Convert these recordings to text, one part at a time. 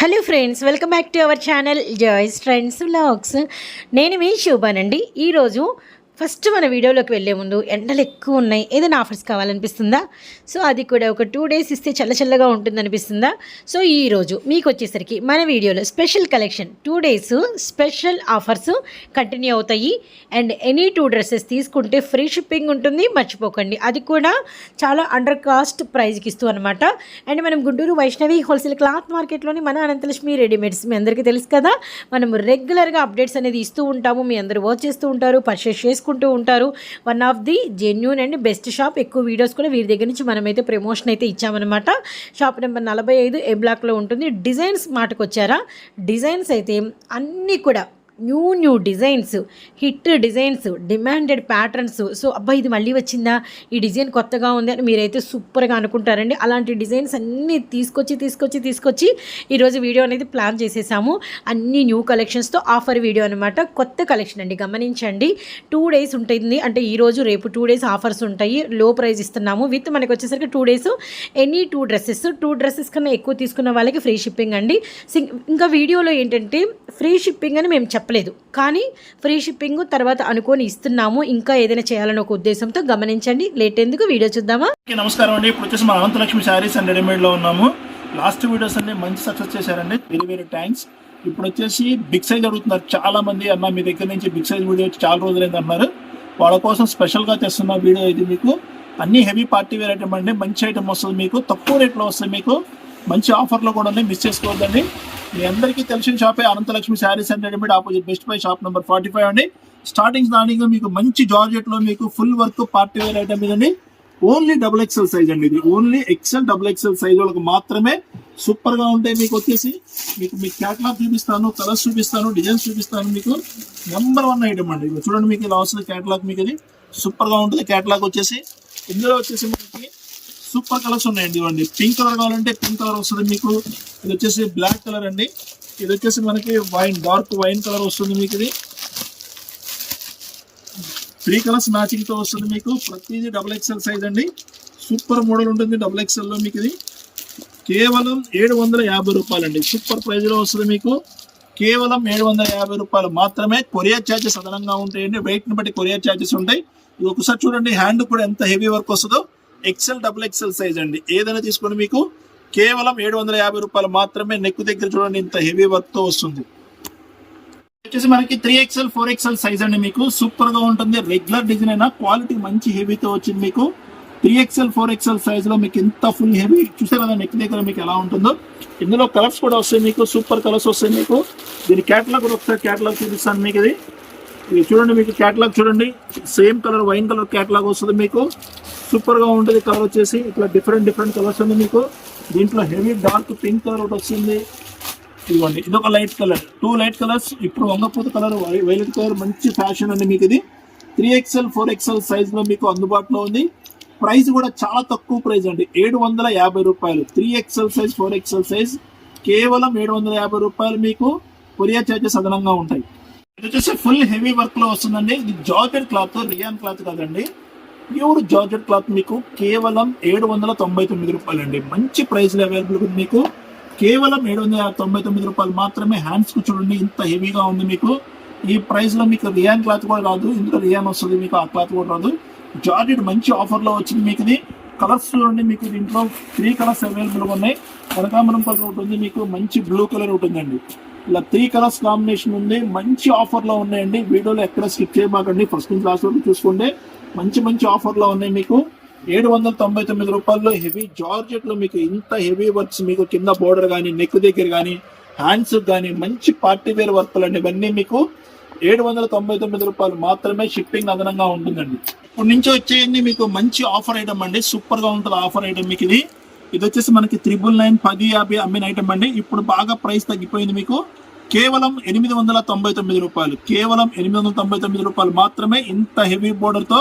Hello friends welcome back to our channel Joy's friends vlogs. నేను మీ శోభానండి. ఈరోజు first మన వీడియోలోకి వెళ్ళే ముందు ఎండలు ఎక్కువ ఉన్నాయి. ఏదైనా ఆఫర్స్ కావాలనిపిస్తుందా? సో అది కూడా ఒక టూ డేస్ ఇస్తే చల్ల చల్లగా ఉంటుంది అనిపిస్తుందా సో ఈరోజు మీకు వచ్చేసరికి మన వీడియోలో special collection two days special offers continue అవుతాయి. అండ్ ఎనీ టూ డ్రెస్సెస్ తీసుకుంటే ఫ్రీ షిప్పింగ్ ఉంటుంది. మర్చిపోకండి. అది కూడా చాలా అండర్ కాస్ట్ ప్రైజ్కి ఇస్తూ అనమాట అండ్ మనం గుంటూరు వైష్ణవి హోల్సేల్ క్లాత్ మార్కెట్లోని మన అనంతలక్ష్మి రెడీమేడ్స్ మీ అందరికీ తెలుసు కదా? మనం రెగ్యులర్గా అప్డేట్స్ అనేది ఇస్తూ ఉంటాము. మీ అందరూ వాచ్ చేస్తూ ఉంటారు పర్చేస్ చేసుకుంటూ ఉంటారు. One of the genuine and best shop ఎక్కువ వీడియోస్ కూడా వీరి దగ్గర నుంచి మనమైతే ప్రమోషన్ అయితే ఇచ్చామన్నమాట. షాప్ నెంబర్ నలభై ఐదు ఏ బ్లాక్లో ఉంటుంది. డిజైన్స్ మాటకు వచ్చారా డిజైన్స్ అయితే అన్నీ కూడా new new designs hit designs demanded patterns. So అబ్బా ఇది మళ్ళీ వచ్చిందా? ఈ డిజైన్ కొత్తగా ఉంది అని మీరైతే సూపర్గా అనుకుంటారండి. అలాంటి డిజైన్స్ అన్నీ తీసుకొచ్చి తీసుకొచ్చి తీసుకొచ్చి ఈరోజు వీడియో అనేది ప్లాన్ చేసేసాము. అన్ని న్యూ కలెక్షన్స్తో ఆఫర్ వీడియో అనమాట కొత్త కలెక్షన్ అండి గమనించండి. టూ డేస్ ఉంటుంది. అంటే ఈరోజు రేపు టూ డేస్ ఆఫర్స్ ఉంటాయి. లో ప్రైస్ ఇస్తున్నాము. విత్ మనకి వచ్చేసరికి two days any two dresses. Two dresses కన్నా ఎక్కువ తీసుకున్న వాళ్ళకి ఫ్రీ షిప్పింగ్ అండి. ఇంకా వీడియోలో ఏంటంటే ఫ్రీ షిప్పింగ్ అని మేము చెప్పలేదు. కానీ ఫ్రీ షిప్పింగ్ తర్వాత అనుకొని ఇస్తున్నాము. ఇంకా ఏదైనా చేయాలని ఒక ఉద్దేశంతో గమనించండి. లేట్ ఎందుకు? వీడియో చూద్దామా? నమస్కారం అండి. ఇప్పుడు వచ్చేసి మన అనంతలక్ష్మి శారీస్ అండ్ రెడీమేడ్లో ఉన్నాము. లాస్ట్ వీడియోస్ అన్ని మంచి సక్సెస్ చేశారండి. వెరీ వెరీ థ్యాంక్స్ ఇప్పుడు వచ్చేసి బిగ్ సైజ్ అడుగుతున్నారు. చాలా మంది అన్న మీ దగ్గర నుంచి బిగ్ సైజ్ వీడియో వచ్చి చాలా రోజులైంది అన్నారు. వాళ్ళ కోసం స్పెషల్గా తెస్తున్న వీడియో ఇది మీకు. అన్ని హెవీ పార్టీ వేర్ ఐటమ్ అండి. మంచి ఐటమ్ వస్తుంది మీకు. తక్కువ రేట్లో వస్తుంది మీకు. మంచి ఆఫర్లో కూడా ఉన్నాయి మిస్ చేసుకోవద్దండి. మీ అందరికీ తెలిసిన షాపే Anantalakshmi sarees and readymade opposite best buy shop number forty five అండి. స్టార్టింగ్ స్టార్టింగ్ మీకు మంచి జార్జెట్లో మీకు full work party wear item ఇదండి. ఓన్లీ డబుల్ ఎక్సెల్ సైజ్ అండి ఇది. Only XL double XL size వాళ్ళకి మాత్రమే సూపర్గా ఉంటాయి మీకు వచ్చేసి. మీకు మీ క్యాటలాగ్ చూపిస్తాను కలర్స్ చూపిస్తాను డిజైన్స్ చూపిస్తాను మీకు నెంబర్ వన్ ఐటమ్ అండి చూడండి మీకు ఇలా వస్తుంది క్యాటలాగ్ మీకు ఇది సూపర్గా ఉంటుంది. క్యాటలాగ్ వచ్చేసి ఇందులో వచ్చేసి మనకి సూపర్ కలర్స్ ఉన్నాయండి ఇవ్వండి. పింక్ కలర్ కావాలంటే పింక్ కలర్ వస్తుంది మీకు. ఇది వచ్చేసి బ్లాక్ కలర్ అండి. ఇది వచ్చేసి మనకి వైన్ డార్క్ వైన్ కలర్ వస్తుంది మీకు ఇది. త్రీ కలర్స్ మ్యాచింగ్తో వస్తుంది మీకు. ప్రతిదీ డబుల్ ఎక్స్ఎల్ సైజ్ అండి. సూపర్ మోడల్ ఉంటుంది డబుల్ ఎక్స్ఎల్లో మీకు ఇది. కేవలం ఏడు వందల యాభై రూపాయలు అండి సూపర్ ప్రైజ్లో వస్తుంది మీకు. కేవలం ఏడు వందల యాభై రూపాయలు మాత్రమే కొరియర్ ఛార్జెస్ అదనంగా ఉంటాయండి. వెయిట్ని బట్టి కొరియర్ ఛార్జెస్ ఉంటాయి. ఇది ఒకసారి చూడండి. హ్యాండ్ కూడా ఎంత హెవీ వర్క్ వస్తుందో. ఎక్సెల్ డబుల్ ఎక్సెల్ సైజ్ అండి. ఏదైనా తీసుకొని మీకు కేవలం ఏడు వందల యాభై రూపాయలు మాత్రమే నెక్ దగ్గర చూడండి ఇంత హెవీ వర్క్తో వస్తుంది. వచ్చేసి మనకి three XL four XL size అండి మీకు. సూపర్గా ఉంటుంది. రెగ్యులర్ డిజైన్ అయినా క్వాలిటీ మంచి హెవీతో వచ్చింది మీకు. త్రీ ఎక్స్ఎల్ ఫోర్ ఎక్స్ఎల్ సైజ్లో మీకు ఎంత ఫుల్ హెవీ చూసారు కదా నెక్ దగ్గర మీకు ఎలా ఉంటుందో? ఇందులో కలర్స్ కూడా వస్తాయి మీకు. సూపర్ కలర్స్ వస్తాయి మీకు. దీని క్యాటలాగ్ కూడా ఒకసారి క్యాటలాగ్ చూపిస్తాను మీకు ఇది. ఇది చూడండి మీకు క్యాటలాగ్ చూడండి. Same colour wine colour catalogue వస్తుంది మీకు. సూపర్గా ఉంటుంది కలర్ వచ్చేసి. ఇట్లా డిఫరెంట్ డిఫరెంట్ కలర్స్ ఉంది మీకు. దీంట్లో హెవీ డార్క్ పింక్ కలర్ ఒకటి వస్తుంది ఇదిగోండి ఇది ఒక light colour two light colours ఇప్పుడు వంగపూత కలర్ వైలెట్ కలర్ మంచి ఫ్యాషన్ అండి మీకు ఇది. త్రీ ఎక్స్ఎల్ ఫోర్ ఎక్స్ఎల్ సైజ్లో మీకు అందుబాటులో ఉంది. ప్రైస్ కూడా చాలా తక్కువ ప్రైస్ అండి. ఏడు వందల యాభై రూపాయలు. Three XL size four XL size కేవలం ఏడు వందల యాభై రూపాయలు మీకు కొరియర్ చార్జెస్ అదనంగా ఉంటాయి. ఇది వచ్చేసి ఫుల్ హెవీ వర్క్లో వస్తుందండి. ఇది జార్జెట్ క్లాత్ రియాన్ క్లాత్ కాదండి. ప్యూర్ జార్జెట్ క్లాత్ మీకు కేవలం ఏడు వందల తొంభై తొమ్మిది రూపాయలు అండి మంచి ప్రైస్లో అవైలబుల్ ఉంది మీకు. కేవలం ఏడు వందల తొంభై తొమ్మిది రూపాయలు మాత్రమే హ్యాండ్స్కు చూడండి ఇంత హెవీగా ఉంది మీకు. ఈ ప్రైస్లో మీకు రియాన్ క్లాత్ కూడా రాదు. ఇందులో రియాన్ వస్తుంది మీకు ఆ క్లాత్ కూడా రాదు. జార్జెట్ మంచి ఆఫర్లో వచ్చింది మీకు ఇది. కలర్స్ చూడండి మీకు దీంట్లో త్రీ కలర్స్ అవైలబుల్గా ఉన్నాయి. కనకాంబరం కలర్ ఉంటుంది మీకు మంచి బ్లూ కలర్ ఉంటుందండి ఇలా త్రీ కలర్స్ కాంబినేషన్ ఉంది. మంచి ఆఫర్లో ఉన్నాయండి. వీడియోలో ఎక్కడ స్కిప్ చేయబాకండి. ఫస్ట్ నుంచి లాస్ట్ వరకు చూసుకోండి. మంచి మంచి ఆఫర్లో ఉన్నాయి మీకు. ఏడు వందల తొంభై తొమ్మిది రూపాయల్లో హెవీ జార్జెట్లో మీకు ఇంత హెవీ వర్క్స్ మీకు కింద బోర్డర్ కానీ నెక్ దగ్గర కానీ హ్యాండ్స్ కానీ మంచి పార్టీ వేర్ వర్క్లు అండి. ఇవన్నీ మీకు ఏడు వందల తొంభై తొమ్మిది రూపాయలు మాత్రమే షిప్పింగ్ అదనంగా ఉంటుందండి. ఇప్పుడు నుంచి వచ్చేయండి మీకు మంచి ఆఫర్ ఐటమ్ అండి. సూపర్గా ఉంటుంది ఆఫర్ ఐటమ్ మీకు ఇది. ఇది వచ్చేసి మనకి త్రిబుల్ నైన్ పది యాభై అమ్మిన ఐటమ్ అండి. ఇప్పుడు బాగా ప్రైస్ తగ్గిపోయింది మీకు. కేవలం ఎనిమిది వందల తొంభై తొమ్మిది రూపాయలు. కేవలం ఎనిమిది వందల తొంభై తొమ్మిది రూపాయలు మాత్రమే ఇంత heavy బోర్డర్తో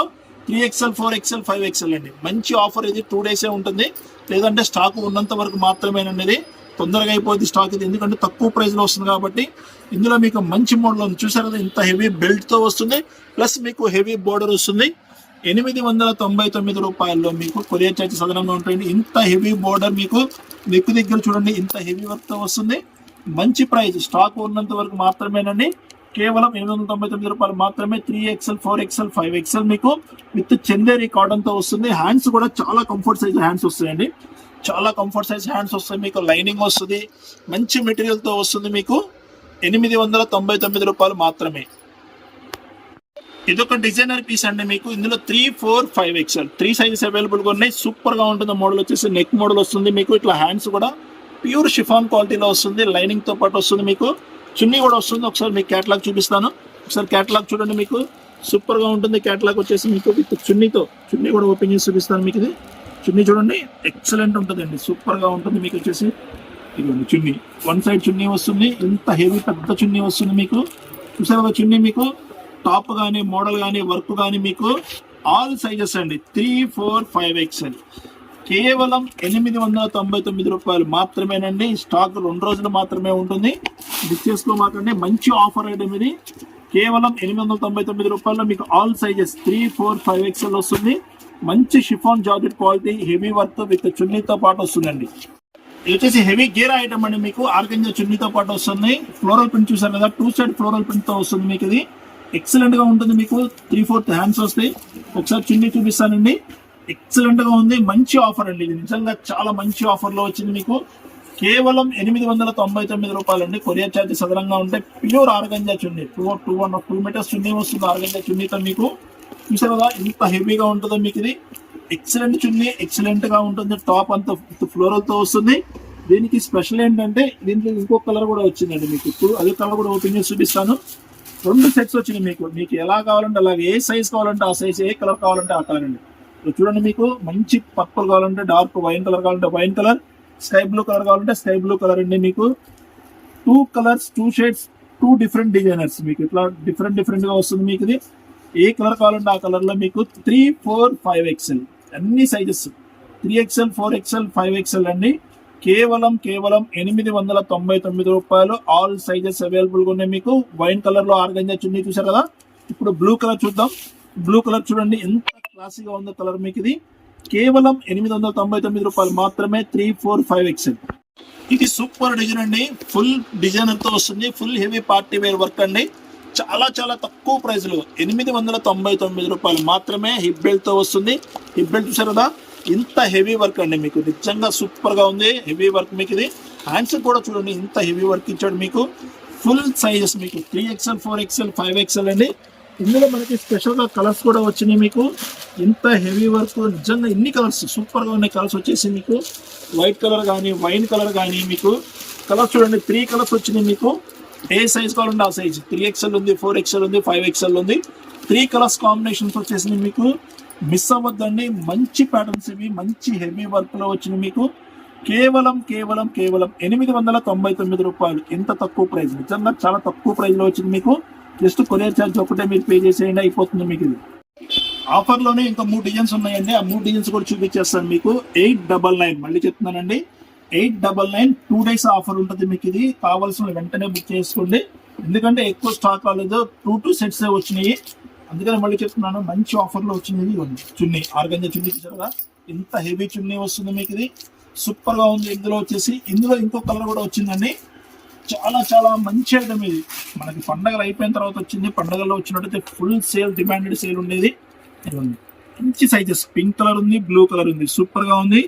three XL four XL five XL అండి. మంచి ఆఫర్ ఇది. టూ డేసే ఉంటుంది. లేదంటే స్టాక్ ఉన్నంత వరకు మాత్రమేనండి. తొందరగా అయిపోద్ది స్టాక్ ఇది. ఎందుకంటే తక్కువ ప్రైస్లో వస్తుంది కాబట్టి ఇందులో మీకు మంచి మోడల్ ఉంది. చూసారు కదా ఇంత హెవీ బెల్ట్తో వస్తుంది. ప్లస్ మీకు హెవీ బోర్డర్ వస్తుంది. ఎనిమిది వందల తొంభై తొమ్మిది రూపాయల్లో మీకు కొరియర్ చార్జ్ సదనంగా ఉంటుంది. ఇంత హెవీ బోర్డర్ మీకు నెక్ దగ్గర చూడండి. ఇంత హెవీ వర్క్తో వస్తుంది. మంచి ప్రైస్. స్టాక్ ఉన్నంత వరకు మాత్రమేనండి. కేవలం ఎనిమిది వందల తొంభై తొమ్మిది రూపాయలు మాత్రమే three XL four XL five XL మీకు విత్ చందేరి కాటన్తో వస్తుంది. హ్యాండ్స్ కూడా చాలా కంఫర్ట్ సైజ్ హ్యాండ్స్ వస్తాయండి. చాలా కంఫర్ట్ సైజ్ హ్యాండ్స్ వస్తాయి. మీకు లైనింగ్ వస్తుంది. మంచి మెటీరియల్తో వస్తుంది మీకు ఎనిమిది వందల తొంభై తొమ్మిది రూపాయలు మాత్రమే. ఇదొక డిజైనర్ పీస్ అండి మీకు. ఇందులో three four five XL three sizes అవైలబుల్గా ఉన్నాయి. సూపర్గా ఉంటుంది. మోడల్ వచ్చేసి నెక్ మోడల్ వస్తుంది మీకు. ఇట్లా హ్యాండ్స్ కూడా ప్యూర్ షిఫాన్ క్వాలిటీలో వస్తుంది. లైనింగ్తో పాటు వస్తుంది మీకు. చున్నీ కూడా వస్తుంది. ఒకసారి మీకు క్యాటలాగ్ చూపిస్తాను. ఒకసారి క్యాటలాగ్ చూడండి మీకు. సూపర్గా ఉంటుంది. క్యాటలాగ్ వచ్చేసి మీకు విత్ చున్నీతో. చున్నీ కూడా ఓపెన్ చేసి చూపిస్తాను మీకు ఇది. చున్నీ చూడండి. ఎక్సలెంట్ ఉంటుందండి. సూపర్గా ఉంటుంది మీకు వచ్చేసి. ఇదిగోండి చున్నీ. వన్ సైడ్ చున్నీ వస్తుంది. ఇంత హెవీ పెద్ద చున్నీ వస్తుంది మీకు. చూసారు కదా చున్నీ మీకు? టాప్ కానీ మోడల్ కానీ వర్క్ కానీ మీకు ఆల్ సైజెస్ అండి. త్రీ ఫోర్ ఫైవ్ ఎక్స్ అండి. కేవలం ఎనిమిది వందల తొంభై తొమ్మిది రూపాయలు మాత్రమేనండి. స్టాక్ రెండు రోజులు మాత్రమే ఉంటుంది. బుక్ చేసుకోమాకండి మంచి ఆఫర్ ఐటమ్ ఇది కేవలం ఎనిమిది వందల తొంభై తొమ్మిది రూపాయల్లో మీకు all sizes three four five XL వస్తుంది. మంచి chiffon jacket quality heavy work with చున్నీతో పాటు వస్తుందండి. ఇది వచ్చేసి హెవీ గేర్ ఐటమ్ అండి మీకు. ఆర్గంజా చున్నీతో పాటు వస్తుంది. ఫ్లోరల్ ప్రింట్ చూసారు కదా? టూ సైడ్ ఫ్లోరల్ ప్రింట్తో వస్తుంది మీకు ఇది. ఎక్సలెంట్గా ఉంటుంది మీకు. త్రీ ఫోర్త్ హ్యాండ్స్ వస్తాయి. ఒకసారి చున్నీ చూపిస్తానండి. ఎక్సలెంట్గా ఉంది. మంచి ఆఫర్ అండి. ఇది నిజంగా చాలా మంచి ఆఫర్లో వచ్చింది మీకు. కేవలం ఎనిమిది వందల తొంభై తొమ్మిది రూపాయలు అండి కొరియర్ ఛార్జ్ సదనంగా ఉంటే ప్యూర్ ఆర్గంజా చున్నీ. Two two one two metres చున్నీ వస్తుంది. ఆర్గంజా చున్నీతో మీకు చూసారా ఎంత హెవీగా ఉంటుందో మీకు ఇది. ఎక్సలెంట్ చున్నీ ఎక్సలెంట్గా ఉంటుంది. టాప్ అంత ఫ్లోరల్తో వస్తుంది. దీనికి స్పెషల్ ఏంటంటే దీంట్లో ఇంకో కలర్ కూడా వచ్చిందండి మీకు. ఇప్పుడు అదే కలర్ కూడా ఓపెన్ చేసి చూపిస్తాను. రెండు సెట్స్ వచ్చినాయి మీకు. మీకు ఎలా కావాలంటే అలాగే ఏ సైజ్ కావాలంటే ఆ సైజ్ ఏ కలర్ కావాలంటే ఆ కలర్ అండి. చూడండి మీకు మంచి పర్పుల్ కావాలంటే డార్క్ వైన్ కలర్ కావాలంటే wine colour sky blue colour కావాలంటే స్కై బ్లూ కలర్ అండి మీకు. Two colours two shades two different designers మీకు. ఇట్లా డిఫరెంట్ డిఫరెంట్గా వస్తుంది మీకు ఇది. ఏ కలర్ కావాలంటే ఆ కలర్లో మీకు త్రీ ఫోర్ ఫైవ్ ఎక్స్ఎల్ అన్ని sizes three XL four XL five XL అండి. కేవలం కేవలం ఎనిమిది వందల తొంభై తొమ్మిది రూపాయలు. ఆల్ సైజెస్ అవైలబుల్గా ఉన్నాయి మీకు. వైన్ కలర్లో ఆర్గంజా చున్నీ చూసారు కదా? ఇప్పుడు బ్లూ కలర్ చూద్దాం. బ్లూ కలర్ చూడండి. ఎంత క్లాసీగా ఉందో కలర్ మీకు ఇది. కేవలం ఎనిమిది వందల తొంభై తొమ్మిది రూపాయలు మాత్రమే త్రీ ఫోర్ ఫైవ్ ఎక్స్ఎల్. ఇది సూపర్ డిజైన్ అండి. ఫుల్ డిజైనర్తో వస్తుంది. Full heavy party wear work అండి. చాలా చాలా తక్కువ ప్రైస్లో ఎనిమిది వందల తొంభై తొమ్మిది రూపాయలు మాత్రమే హిప్ బెల్ట్తో వస్తుంది. హిప్ బెల్ట్ చూసారు కదా? ఇంత హెవీ వర్క్ అండి మీకు. నిజంగా సూపర్గా ఉంది. హెవీ వర్క్ మీకు ఇది. హ్యాండ్స్ కూడా చూడండి ఇంత హెవీ వర్క్ ఇచ్చాడు మీకు. ఫుల్ సైజెస్ మీకు. Three XL four XL five XL అండి. ఇందులో మనకి స్పెషల్గా కలర్స్ కూడా వచ్చినాయి మీకు. ఇంత హెవీ వర్క్ నిజంగా ఇన్ని కలర్స్ సూపర్గా ఉన్నాయి కలర్స్ వచ్చేసి మీకు. వైట్ కలర్ కానీ వైన్ కలర్ కానీ మీకు. కలర్స్ చూడండి త్రీ కలర్స్ వచ్చినాయి మీకు. ఏ సైజ్ కావాలంటే ఆ సైజ్ త్రీ ఎక్స్ఎల్ ఉంది ఫోర్ ఎక్స్ఎల్ ఉంది ఫైవ్ ఎక్స్ఎల్ ఉంది. త్రీ కలర్స్ కాంబినేషన్స్ వచ్చేసి మీకు. మిస్ అవ్వద్దండి మంచి ప్యాటర్న్స్ ఇవి మంచి హెవీ వర్క్లో లో మీకు. కేవలం కేవలం కేవలం ఎనిమిది వందల తొంభై తొమ్మిది రూపాయలు. ఎంత తక్కువ ప్రైస్ నిజంగా చాలా తక్కువ ప్రైజ్లో వచ్చింది మీకు. జస్ట్ కొరియర్ ఛార్జ్ ఒకటే మీరు పే చేసేయండి అయిపోతుంది మీకు ఇది. ఆఫర్లోనే ఇంకా మూడు డిజైన్స్ ఉన్నాయండి. ఆ మూడు డిజైన్స్ కూడా చూపించేస్తాను మీకు. ఎయిట్ డబల్ నైన్ మళ్ళీ చెప్తున్నానండి. Eight double nine two days offer ఉంటుంది మీకు ఇది. కావాల్సిన వెంటనే బుక్ చేసుకోండి. ఎందుకంటే ఎక్కువ స్టాక్ రాలేదు. టూ టూ సెట్స్ వచ్చినాయి. అందుకని మళ్ళీ చెప్తున్నాను మంచి ఆఫర్లో వచ్చినది వచ్చింది చున్నీ ఆర్గంజా చున్నీ చూసారా? ఇంత హెవీ చున్నీ వస్తుంది మీకు ఇది. సూపర్గా ఉంది. ఇందులో వచ్చేసి ఇందులో ఇంకో కలర్ కూడా వచ్చిందండి. చాలా చాలా మంచి ఐటమ్ ఇది. మనకి పండగలు అయిపోయిన తర్వాత వచ్చింది పండగల్లో వచ్చినట్టయితే ఫుల్ సేల్ డిమాండెడ్ సేల్ ఉండేది. ఉంది మంచి సైజెస్ పింక్ కలర్ ఉంది బ్లూ కలర్ ఉంది. సూపర్గా ఉంది.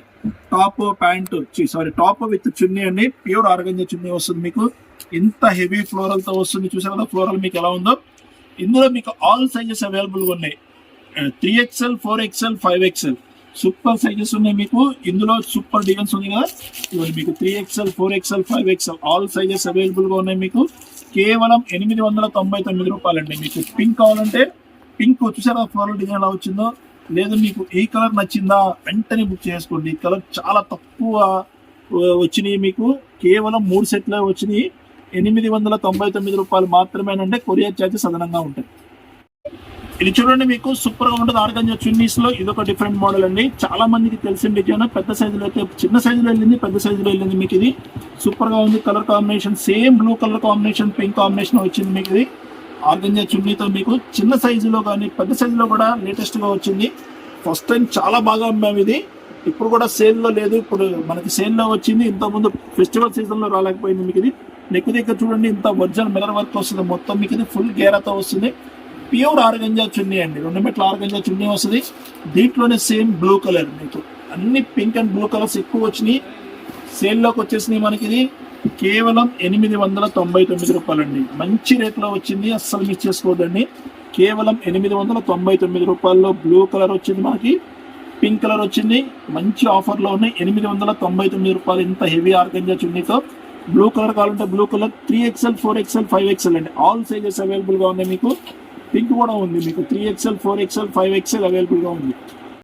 Top pant sorry top with చున్నీ అండి. ప్యూర్ ఆర్గంజా చున్నీ వస్తుంది మీకు. ఎంత హెవీ ఫ్లోరల్తో వస్తుంది. చూసారు కదా ఫ్లోరల్ మీకు ఎలా ఉందో? ఇందులో మీకు ఆల్ సైజెస్ అవైలబుల్గా ఉన్నాయి. Three XL four XL five XL super sizes ఉన్నాయి మీకు. ఇందులో సూపర్ డిజైన్స్ ఉంది కదా. ఇవన్నీ మీకు three XL four XL five XL all sizes అవైలబుల్గా ఉన్నాయి మీకు. కేవలం ఎనిమిది వందల తొంభై తొమ్మిది రూపాయలండి మీకు. పింక్ కావాలంటే పింక్ చూసారా ఫ్లోరల్ డిజైన్ ఎలా వచ్చిందో? లేదు మీకు ఏ కలర్ నచ్చిందా? వెంటనే బుక్ చేసుకోండి. ఈ కలర్ చాలా తక్కువ వచ్చినాయి మీకు. కేవలం మూడు సెట్లే వచ్చినాయి. ఎనిమిది వందల తొంభై తొమ్మిది రూపాయలు మాత్రమేనంటే కొరియర్ ఛార్జెస్ అదనంగా ఉంటాయి. ఇది చూడండి మీకు సూపర్గా ఉంటుంది. ఆర్గంజా చున్నీస్లో ఇది ఒక డిఫరెంట్ మోడల్ అండి. చాలా మందికి తెలిసిన డిజైన్ పెద్ద సైజులో అయితే చిన్న సైజులో వెళ్ళింది పెద్ద సైజులో వెళ్ళింది మీకు ఇది. సూపర్గా ఉంది colour combination same blue colour combination pink combination వచ్చింది మీకు ఇది. ఆర్గంజా చున్నీతో మీకు చిన్న సైజులో కానీ పెద్ద సైజులో కూడా లేటెస్ట్గా వచ్చింది. ఫస్ట్ టైం చాలా బాగా అమ్మాము ఇది. ఇప్పుడు కూడా సేల్లో లేదు. ఇప్పుడు మనకి సేల్లో వచ్చింది. ఇంతకుముందు ముందు ఫెస్టివల్ సీజన్లో రాలేకపోయింది మీకు ఇది. నెక్ దగ్గర చూడండి ఇంత ఒరిజినల్ మిలర్ వర్క్ వస్తుంది. మొత్తం మీకు ఇది ఫుల్ గేరాతో వస్తుంది. ప్యూర్ ఆర్గంజా చున్నీ అండి. రెండు మెట్ల ఆర్గంజా చున్నీ వస్తుంది. దీంట్లోనే సేమ్ బ్లూ కలర్ మీకు. అన్ని పింక్ అండ్ బ్లూ కలర్స్ ఎక్కువ వచ్చినాయి. సేల్లోకి వచ్చేసినాయి మనకి ఇది. కేవలం ఎనిమిది వందల తొంభై తొమ్మిది రూపాయలండి. మంచి రేట్లో వచ్చింది. అస్సలు మిస్ చేసుకోవద్దండి. కేవలం ఎనిమిది వందల తొంభై తొమ్మిది రూపాయల్లో బ్లూ కలర్ వచ్చింది మనకి. పింక్ కలర్ వచ్చింది. మంచి ఆఫర్లో ఉన్నాయి. ఎనిమిది వందల తొంభై తొమ్మిది రూపాయలు ఇంత హెవీ ఆర్గంజా చున్నీతో. బ్లూ కలర్ కావాలంటే blue colour three XL four XL five XL అండి. ఆల్ సైజెస్ అవైలబుల్గా ఉన్నాయి మీకు. పింక్ కూడా ఉంది. మీకు three XL four XL five XL అవైలబుల్గా ఉంది.